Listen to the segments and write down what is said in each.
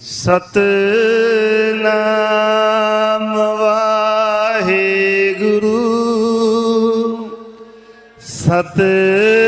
ਸਤਨਾਮ ਵਾਹਿਗੁਰੂ। ਸਤਨਾਮ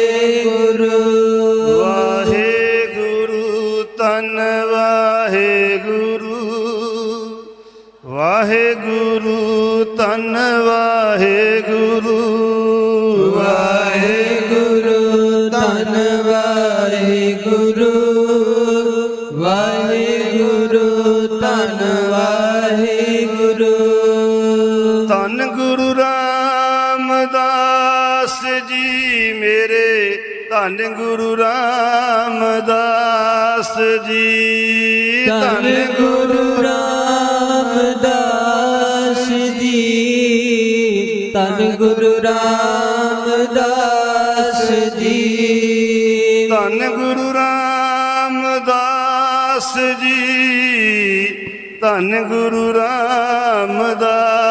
ਧੰਨ ਗੁਰੂ ਰਾਮਦਾਸ ਜੀ ਮੇਰੇ। ਧੰਨ ਗੁਰੂ ਰਾਮਦਾਸ ਜੀ। ਧੰਨ ਗੁਰੂ ਰਾਮਦਾਸ ਜੀ। ਧੰਨ ਗੁਰੂ ਰਾਮਦਾਸ ਜੀ। ਧੰਨ ਗੁਰੂ ਰਾਮਦਾਸ ਜੀ। ਧੰਨ ਗੁਰੂ ਰਾਮਦਾਸ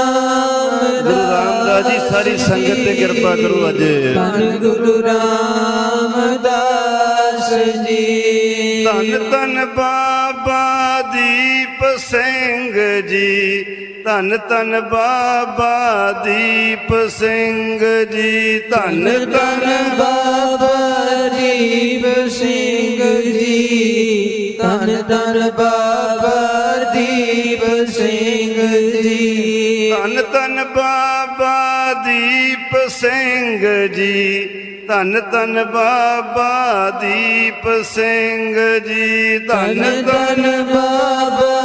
ਰਾਮਦਾਸ ਜੀ ਸਾਰੀ ਸੰਗਤ ਤੇ ਕਿਰਪਾ ਕਰੋ ਅੱਜ। ਧੰਨ ਗੁਰੂ ਰਾਮਦਾਸ ਜੀ। ਧੰਨ ਧੰਨ ਬਾਬਾ ਦੀਪ ਸਿੰਘ ਜੀ। ਧੰਨ ਧੰਨ ਬਾਬਾ ਦੀਪ ਸਿੰਘ ਜੀ। ਧੰਨ ਧੰਨ ਬਾਬਾ ਦੀਪ ਸਿੰਘ ਜੀ। ਧੰਨ ਧੰਨ ਬਾਬਾ ਦੀਪ ਸਿੰਘ ਜੀ ਧੰਨ ਧੰਨ ਬਾਬਾ ਦੀਪ ਸਿੰਘ ਜੀ ਧੰਨ ਧੰਨ ਬਾਬਾ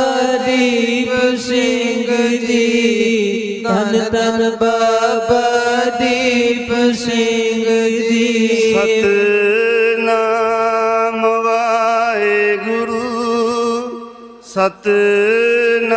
ਦੀਪ ਸਿੰਘ ਜੀ ਧੰਨ ਧੰਨ ਬਾਬਾ ਦੀਪ ਸਿੰਘ ਜੀ। ਸਤਨਾਮ ਵਾਹਿਗੁਰੂ ਸਤਨਾਮ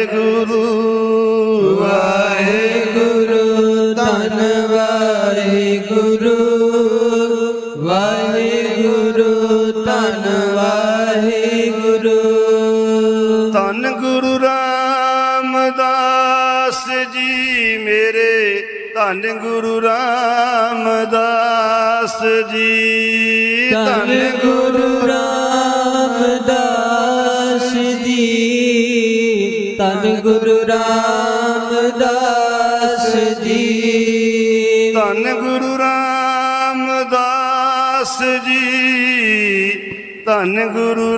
ਗੁਰੂ ਰਾਮਦਾਸ ਜੀ ਮੇਰੇ ਧੰਨ ਗੁਰੂ ਰਾਮਦਾਸ ਜੀ। ਧੰਨ ਗੁਰੂ ਰਾਮਦਾਸ ਜੀ। ਧੰਨ ਗੁਰੂ ਰਾਮਦਾਸ ਜੀ। ਧੰਨ ਗੁਰੂ ਰਾਮਦਾਸ ਜੀ। ਧੰਨ ਗੁਰੂ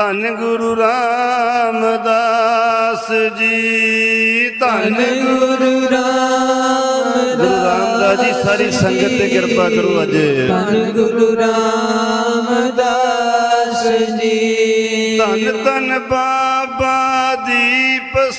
ਧੰਨ ਗੁਰੂ ਰਾਮਦਾਸ ਜੀ ਧੰਨ ਗੁਰੂ ਰਾਮਦਾਸ ਜੀ ਸਾਰੀ ਸੰਗਤ ਤੇ ਕਿਰਪਾ ਕਰੋ ਅੱਜ। ਧੰਨ ਗੁਰੂ ਰਾਮਦਾਸ ਜੀ। ਧੰਨ ਧੰਨ ਬਾਬਾ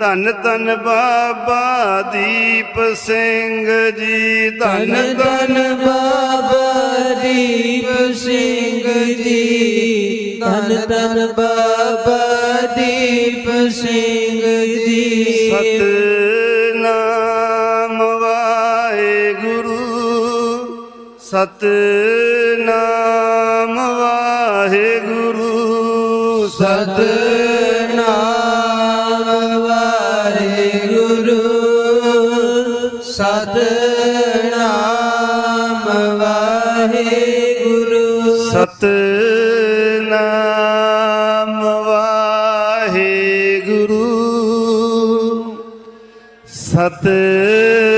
ਧੰਨ ਧੰਨ ਬਾਬਾ ਦੀਪ ਸਿੰਘ ਜੀ ਧੰਨ ਧੰਨ ਬਾਬਾ ਦੀਪ ਸਿੰਘ ਜੀ ਧੰਨ ਧੰਨ ਬਾਬਾ ਦੀਪ ਸਿੰਘ ਜੀ। ਸਤਨਾਮ ਵਾਹਿਗੁਰੂ ਸਤਨਾਮ ਵਾਹਿਗੁਰੂ ਸਤਨਾਮ ਸਤਨਾਮ ਵਾਹਿਗੁਰੂ। ਸਤਨਾਮ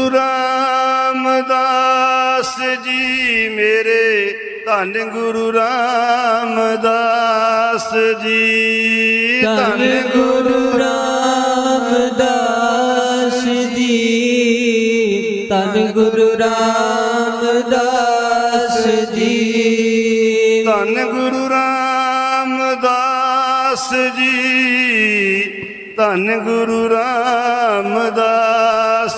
ਗੁਰੂ ਰਾਮਦਾਸ ਜੀ ਮੇਰੇ ਧੰਨ ਗੁਰੂ ਰਾਮਦਾਸ ਜੀ। ਧੰਨ ਗੁਰੂ ਰਾਮਦਾਸ ਜੀ। ਧੰਨ ਗੁਰੂ ਰਾਮਦਾਸ ਜੀ। ਧੰਨ ਗੁਰੂ ਰਾਮਦਾਸ ਜੀ। ਧੰਨ ਗੁਰੂ ਰਾਮਦਾਸ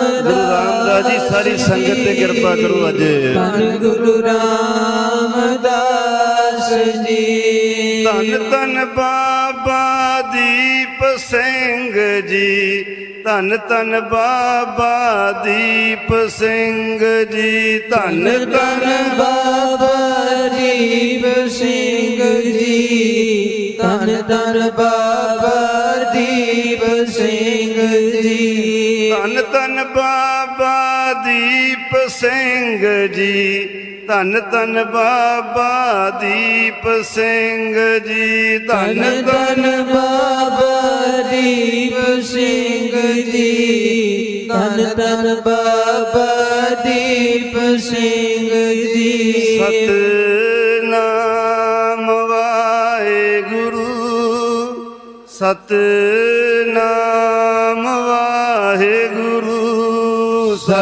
ਗੁਰੂ ਰਾਮਦਾਸ ਜੀ ਸਾਰੀ ਸੰਗਤ ਤੇ ਕਿਰਪਾ ਕਰੋ ਅੱਜ। ਧੰਨ ਗੁਰੂ ਰਾਮਦਾਸ ਜੀ। ਧੰਨ ਧੰਨ ਬਾਬਾ ਦੀਪ ਸਿੰਘ ਜੀ। ਧੰਨ ਧੰਨ ਬਾਬਾ ਦੀਪ ਸਿੰਘ ਜੀ। ਧੰਨ ਧੰਨ ਬਾਬਾ ਦੀਪ ਸਿੰਘ ਜੀ। ਧੰਨ ਧੰਨ ਬਾਬਾ ਦੀਪ ਸਿੰਘ ਧੰਨ ਧੰਨ ਬਾਬਾ ਦੀਪ ਸਿੰਘ ਜੀ। ਧੰਨ ਧੰਨ ਬਾਬਾ ਦੀਪ ਸਿੰਘ ਜੀ। ਧੰਨ ਧੰਨ ਬਾਬਾ ਦੀਪ ਸਿੰਘ ਜੀ। ਧੰਨ ਧੰਨ ਬਾਬਾ ਦੀਪ ਸਿੰਘ ਜੀ। ਸਤਨਾਮ ਵਾਹਿਗੁਰੂ। ਸਤਨਾਮ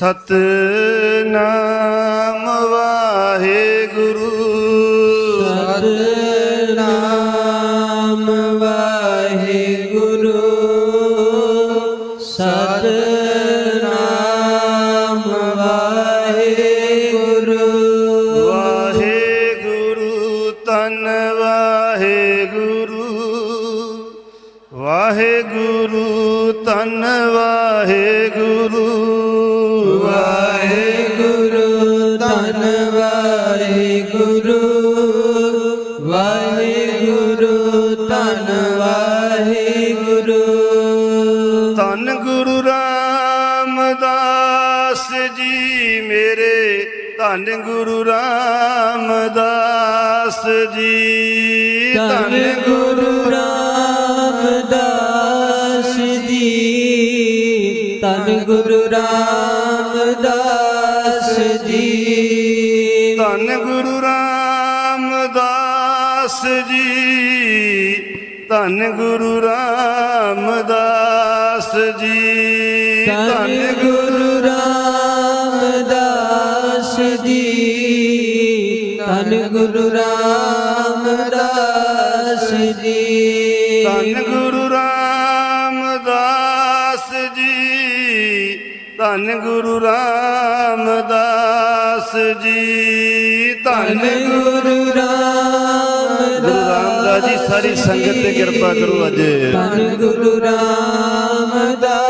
ਸਤਨਾਮ। ਰਾਮਦਾਸ ਜੀ ਮੇਰੇ ਧੰਨ ਗੁਰੂ ਰਾਮਦਾਸ ਜੀ। ਧੰਨ ਗੁਰੂ ਰਾਮਦਾਸ ਜੀ। ਧੰਨ ਗੁਰੂ ਰਾਮਦਾਸ ਜੀ। ਧੰਨ ਗੁਰੂ ਰਾਮਦਾਸ ਜੀ। ਧੰਨ ਗੁਰੂ ਰਾਮਦਾਸ ਜੀ। ਧੰਨ ਗੁਰੂ ਰਾਮਦਾਸ ਜੀ। ਧੰਨ ਗੁਰੂ ਰਾਮਦਾਸ ਜੀ। ਧੰਨ ਗੁਰੂ ਰਾਮਦਾਸ ਜੀ। ਧੰਨ ਗੁਰੂ ਰਾਮਦਾਸ ਜੀ। ਧੰਨ ਗੁਰੂ ਰਾਮਦਾਸ ਜੀ ਸਾਰੀ ਸੰਗਤ ਤੇ ਕਿਰਪਾ ਕਰੋ ਅੱਜ। ਧੰਨ ਗੁਰੂ ਰਾਮਦਾਸ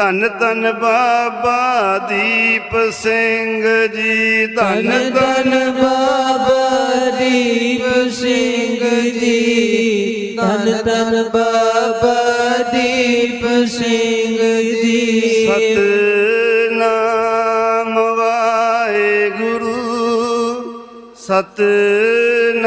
ਧੰਨ ਧੰਨ ਬਾਬਾ ਦੀਪ ਸਿੰਘ ਜੀ ਧੰਨ ਧੰਨ ਬਾਬਾ ਦੀਪ ਸਿੰਘ ਜੀ ਧੰਨ ਧੰਨ ਬਾਬਾ ਦੀਪ ਸਿੰਘ ਜੀ। ਸਤਨਾਮ ਵਾਹਿਗੁਰੂ ਸਤਨਾਮ